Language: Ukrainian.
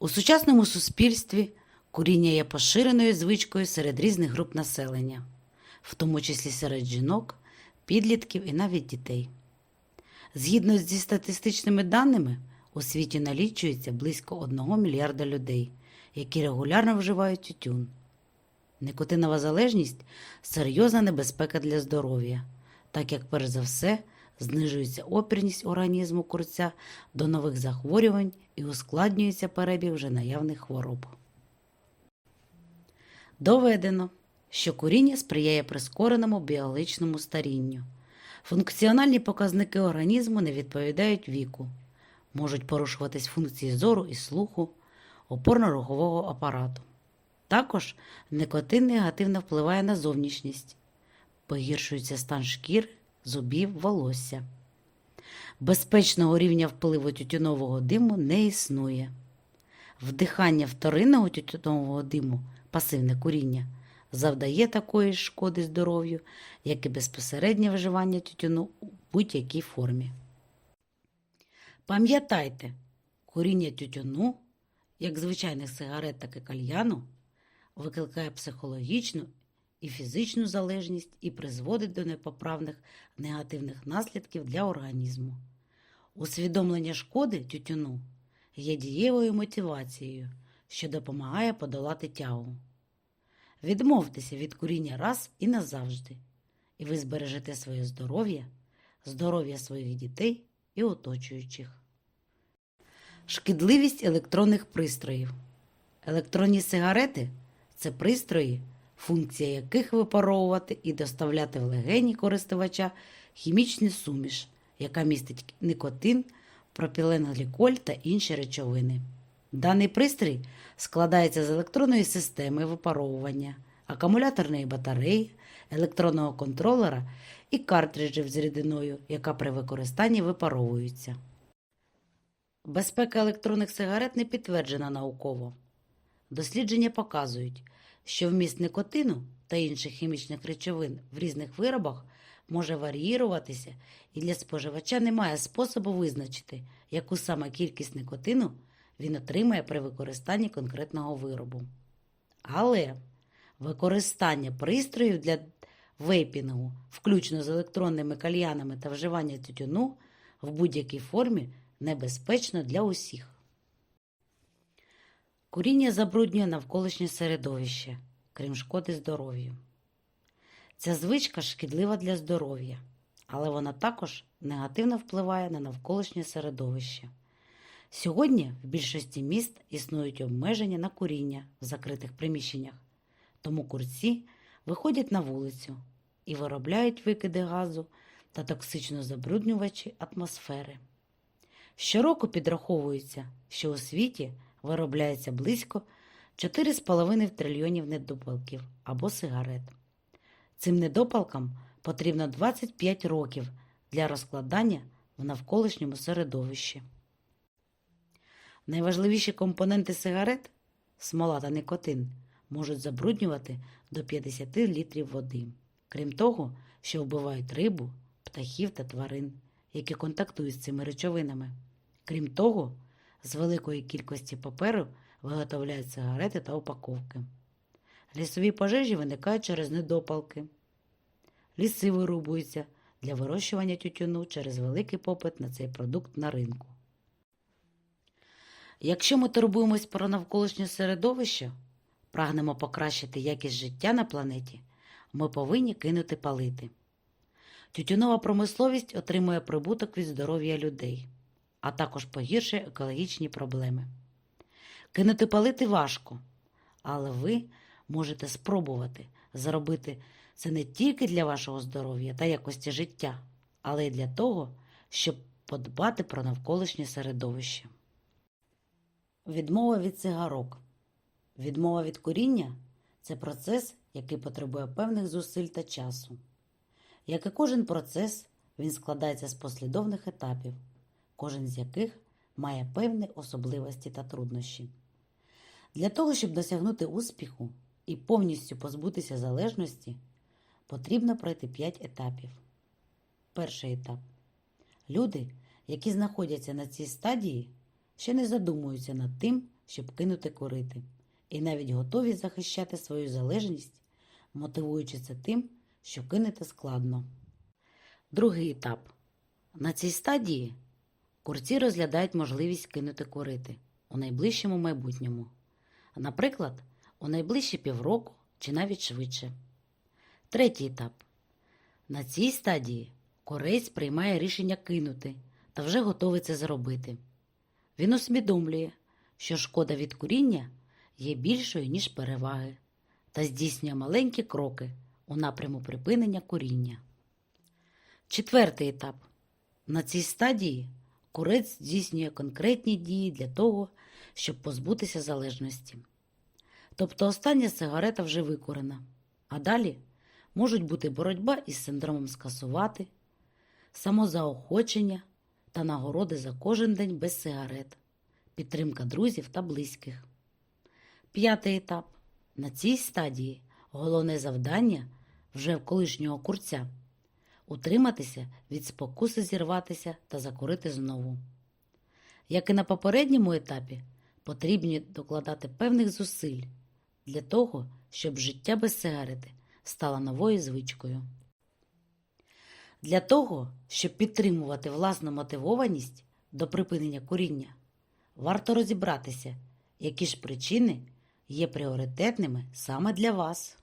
У сучасному суспільстві куріння є поширеною звичкою серед різних груп населення, в тому числі серед жінок, підлітків і навіть дітей. Згідно зі статистичними даними, у світі налічується близько 1 мільярда людей, які регулярно вживають тютюн. Никотинова залежність серйозна небезпека для здоров'я, так як, перш за все, знижується опірність організму курця до нових захворювань і ускладнюється перебіг вже наявних хвороб. Доведено, що куріння сприяє прискореному біологічному старінню. Функціональні показники організму не відповідають віку, можуть порушуватись функції зору і слуху, опорно-рухового апарату. Також никотин негативно впливає на зовнішність, погіршується стан шкір, зубів, волосся. Безпечного рівня впливу тютюнового диму не існує. Вдихання вторинного тютюнового диму, пасивне куріння, завдає такої шкоди здоров'ю, як і безпосереднє вживання тютюну у будь-якій формі. Пам'ятайте, куріння тютюну, як звичайних сигарет, так і кальяну, викликає психологічну і фізичну залежність і призводить до непоправних негативних наслідків для організму. Усвідомлення шкоди тютюну є дієвою мотивацією, що допомагає подолати тягу. Відмовтеся від куріння раз і назавжди, і ви збережете своє здоров'я, здоров'я своїх дітей і оточуючих. Шкідливість електронних пристроїв. Електронні сигарети це пристрої, функція яких випаровувати і доставляти в легені користувача хімічну суміш, яка містить никотин, пропіленгліколь та інші речовини. Даний пристрій складається з електронної системи випаровування, акумуляторної батареї, електронного контролера і картриджів з рідиною, яка при використанні випаровується. Безпека електронних сигарет не підтверджена науково. Дослідження показують, що вміст никотину та інших хімічних речовин в різних виробах може варіюватися, і для споживача немає способу визначити, яку саме кількість никотину він отримає при використанні конкретного виробу. Але використання пристроїв для вейпінгу, включно з електронними кальянами та вживання тютюну в будь-якій формі небезпечно для усіх. Куріння забруднює навколишнє середовище, крім шкоди здоров'ю. Ця звичка шкідлива для здоров'я, але вона також негативно впливає на навколишнє середовище. Сьогодні в більшості міст існують обмеження на куріння в закритих приміщеннях, тому курці виходять на вулицю і виробляють викиди газу та токсично забруднювачі атмосфери. Щороку підраховується, що у світі виробляється близько 4,5 трильйонів недопалків або сигарет. Цим недопалкам потрібно 25 років для розкладання в навколишньому середовищі. Найважливіші компоненти сигарет смола та никотин можуть забруднювати до 50 літрів води. Крім того, що вбивають рибу, птахів та тварин, які контактують з цими речовинами. Крім того, з великої кількості паперу виготовляють сигарети та упаковки. Лісові пожежі виникають через недопалки. Ліси вирубуються для вирощування тютюну через великий попит на цей продукт на ринку. Якщо ми турбуємось про навколишнє середовище, прагнемо покращити якість життя на планеті, ми повинні кинути палити. Тютюнова промисловість отримує прибуток від здоров'я людей, а також погіршує екологічні проблеми. Кинути палити важко, але ви можете спробувати зробити це не тільки для вашого здоров'я та якості життя, але й для того, щоб подбати про навколишнє середовище. Відмова від цигарок. Відмова від куріння це процес, який потребує певних зусиль та часу. Як і кожен процес, він складається з послідовних етапів, кожен з яких має певні особливості та труднощі. Для того, щоб досягнути успіху і повністю позбутися залежності, потрібно пройти 5 етапів. Перший етап. Люди, які знаходяться на цій стадії, ще не задумуються над тим, щоб кинути курити, і навіть готові захищати свою залежність, мотивуючи це тим, що кинути складно. Другий етап. На цій стадії курці розглядають можливість кинути курити у найближчому майбутньому, наприклад, у найближчі півроку чи навіть швидше. Третій етап. На цій стадії корець приймає рішення кинути та вже готовий це зробити. Він усвідомлює, що шкода від куріння є більшою, ніж переваги, та здійснює маленькі кроки у напряму припинення куріння. Четвертий етап. На цій стадії курець здійснює конкретні дії для того, щоб позбутися залежності. Тобто остання сигарета вже викурена, а далі можуть бути боротьба із синдромом скасувати, самозаохочення та нагороди за кожен день без сигарет, підтримка друзів та близьких. П'ятий етап. На цій стадії головне завдання вже в колишнього курця утриматися від спокуси зірватися та закурити знову. Як і на попередньому етапі, потрібні докладати певних зусиль для того, щоб життя без сигарети стало новою звичкою. Для того, щоб підтримувати власну мотивованість до припинення куріння, варто розібратися, які ж причини є пріоритетними саме для вас.